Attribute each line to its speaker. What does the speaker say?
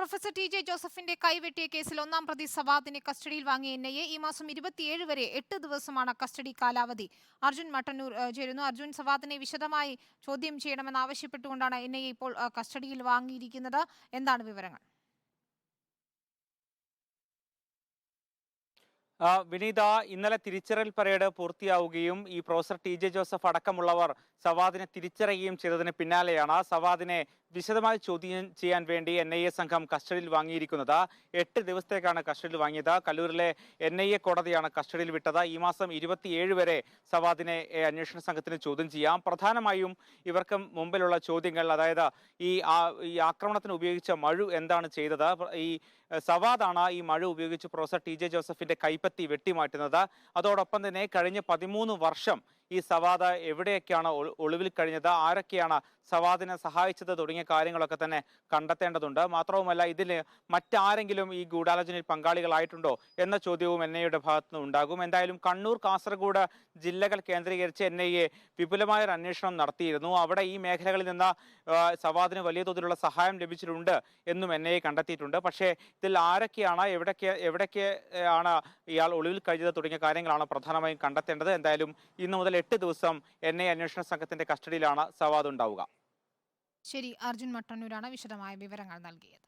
Speaker 1: Professor T J ജോസഫിന്റെ കൈവെട്ടിയ കേസിൽ ഒന്നാം പ്രതി സവാദിനെ കസ്റ്റഡിയിൽ വാങ്ങിയ എൻ ഐ എ ഈ മാസം ഇരുപത്തിയേഴ് വരെ എട്ട് ദിവസമാണ് കസ്റ്റഡി കാലാവധി. അർജുൻ മട്ടന്നൂർ ചേരുന്നു. അർജുൻ സവാദിനെ വിശദമായി ചോദ്യം ചെയ്യണമെന്ന് ആവശ്യപ്പെട്ടുകൊണ്ടാണ് എൻ ഐ എ ഇപ്പോൾ കസ്റ്റഡിയിൽ വാങ്ങിയിരിക്കുന്നത്. എന്താണ് വിവരങ്ങൾ?
Speaker 2: വിനീത ഇന്നലെ തിരിച്ചറിയൽ പരേഡ് പൂർത്തിയാവുകയും ഈ പ്രൊഫസർ ടി ജെ ജോസഫ് അടക്കമുള്ളവർ സവാദിനെ തിരിച്ചറിയുകയും ചെയ്തതിന് പിന്നാലെയാണ് സവാദിനെ വിശദമായി ചോദ്യം ചെയ്യാൻ വേണ്ടി എൻ ഐ എ സംഘം കസ്റ്റഡിയിൽ വാങ്ങിയിരിക്കുന്നത്. എട്ട് ദിവസത്തേക്കാണ് കസ്റ്റഡിയിൽ വാങ്ങിയത്. കല്ലൂരിലെ എൻ ഐ എ കോടതിയാണ് കസ്റ്റഡിയിൽ വിട്ടത്. ഈ മാസം ഇരുപത്തിയേഴ് വരെ സവാദിനെ അന്വേഷണ സംഘത്തിന് ചോദ്യം ചെയ്യാം. പ്രധാനമായും ഇവർക്ക് മുമ്പിലുള്ള ചോദ്യങ്ങൾ അതായത് ഈ ഈ ആക്രമണത്തിന് ഉപയോഗിച്ച മഴു എന്താണ് ചെയ്തത്? ഈ സവാദാണ് ഈ മഴ ഉപയോഗിച്ച് പ്രൊഫസർ ടി ജെ ജോസഫിന്റെ കൈപ്പത്തി വെട്ടിമാറ്റുന്നത്. അതോടൊപ്പം തന്നെ കഴിഞ്ഞ പതിമൂന്ന് വർഷം ഈ സവാദ എവിടെയൊക്കെയാണ് ഒളി- ഒളിവിൽ കഴിഞ്ഞത്? ആരൊക്കെയാണ് സവാദിനെ സഹായിച്ചത്? തുടങ്ങിയ കാര്യങ്ങളൊക്കെ തന്നെ കണ്ടെത്തേണ്ടതുണ്ട്. മാത്രവുമല്ല ഇതിൽ മറ്റാരെങ്കിലും ഈ ഗൂഢാലോചനയിൽ പങ്കാളികളായിട്ടുണ്ടോ എന്ന ചോദ്യവും എൻ ഐയുടെ ഭാഗത്തു നിന്ന് ഉണ്ടാകും. എന്തായാലും കണ്ണൂർ കാസർഗോഡ് ജില്ലകൾ കേന്ദ്രീകരിച്ച് എൻ ഐ എ വിപുലമായ ഒരു അന്വേഷണം നടത്തിയിരുന്നു. അവിടെ ഈ മേഖലകളിൽ നിന്ന് സവാദിന് വലിയ തോതിലുള്ള സഹായം ലഭിച്ചിട്ടുണ്ട് എന്നും എൻ ഐ എ കണ്ടെത്തിയിട്ടുണ്ട്. പക്ഷേ ഇതിൽ ആരൊക്കെയാണ് എവിടൊക്കെ എവിടൊക്കെ ആണ് ഇയാൾ ഒളിവിൽ കഴിഞ്ഞത്? തുടങ്ങിയ കാര്യങ്ങളാണ് പ്രധാനമായും കണ്ടെത്തേണ്ടത്. എന്തായാലും ഇന്ന് മുതൽ എട്ട് ദിവസം എൻ ഐ അന്വേഷണ സംഘത്തിന്റെ കസ്റ്റഡിയിലാണ് സവാദ് ഉണ്ടാവുക.
Speaker 1: ശരി അർജുൻ മട്ടന്നൂരാണ് വിശദമായ വിവരങ്ങൾ നൽകിയത്.